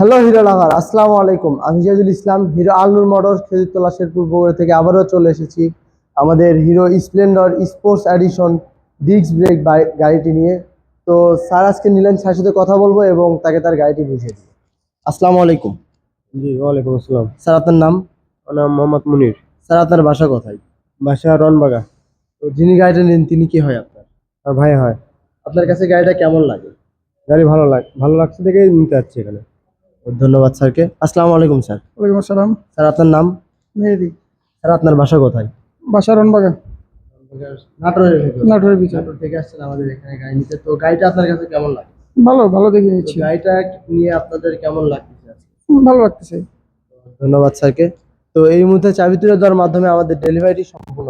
Hello hero লাভার আসসালামু আলাইকুম। আমি জিয়াদুল ইসলাম হিরো আলনুর মোটরস খেজুরতলা শেরপুর বগুড়া থেকে আবারও চলে এসেছি আমাদের Hero Splendor sports edition disc brake গাড়িটি নিয়ে। তো স্যার আজকে নিলেন স্যার সাথে কথা বলব এবং তাকে তার গাড়িটি বুঝিয়ে দিব। আসসালামু আলাইকুম। জি ওয়ালাইকুম আসসালাম। স্যার আপনার নাম? আমার নাম মোহাম্মদ মুনির। স্যার আপনার বাসা কোথায়? বাসা রনবাগা। তো যিনি গাড়িটা নেন তিনি কি হয় আপনার? আর ভাই হয়। আপনার কাছে গাড়িটা কেমন লাগে? গাড়ি ভালো লাগ ভালো লাগছে দেখে নিতে যাচ্ছি এখানে। ধন্যবাদ স্যারকে। আসসালামু আলাইকুম স্যার। ওয়ালাইকুম আসসালাম। স্যার আপনার নাম? মেহেদি। স্যার আপনার বাসা কোথায়? বাসা রনবাগান নাটোরের বিচার থেকে আমাদের এখানে তো গাড়িটা আপনার কাছে কেমন ভালো ভালো গাড়িটা নিয়ে আপনাদের কেমন ভালো লাগতেছে। ধন্যবাদ স্যারকে। তো এই মুহূর্তে চাবি তুলে দেওয়ার মাধ্যমে আমাদের ডেলিভারি সম্পূর্ণ